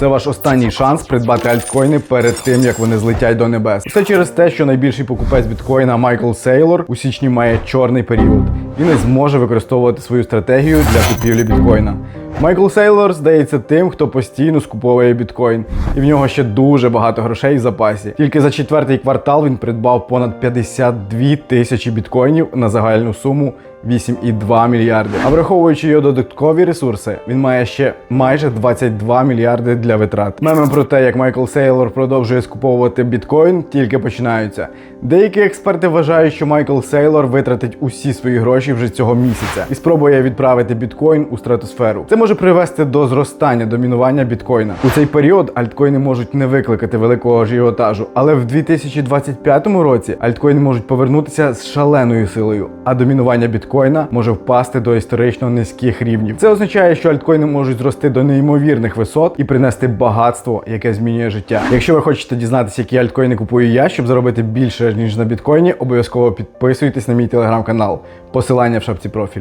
Це ваш останній шанс придбати альткоїни перед тим, як вони злетять до небес. Це через те, що найбільший покупець біткоїна Майкл Сейлор у січні має чорний період і не зможе використовувати свою стратегію для купівлі біткоїна. Майкл Сейлор здається тим, хто постійно скуповує біткоін, і в нього ще дуже багато грошей в запасі. Тільки за четвертий квартал він придбав понад 52 тисячі біткоїнів на загальну суму 8,2 мільярди. А враховуючи його додаткові ресурси, він має ще майже 22 мільярди для витрат. Меми про те, як Майкл Сейлор продовжує скуповувати біткоін, тільки починаються. Деякі експерти вважають, що Майкл Сейлор витратить усі свої гроші вже цього місяця і спробує відправити біткоін у стратосферу. Це може привести до зростання домінування біткоїна. У цей період альткоїни можуть не викликати великого ажіотажу, але в 2025 році альткоїни можуть повернутися з шаленою силою, а домінування біткоїна може впасти до історично низьких рівнів. Це означає, що альткоїни можуть зрости до неймовірних висот і принести багатство, яке змінює життя. Якщо ви хочете дізнатися, які альткоїни купую я, щоб заробити більше ніж на біткоїні, обов'язково підписуйтесь на мій телеграм-канал. Посилання в шапці профілю.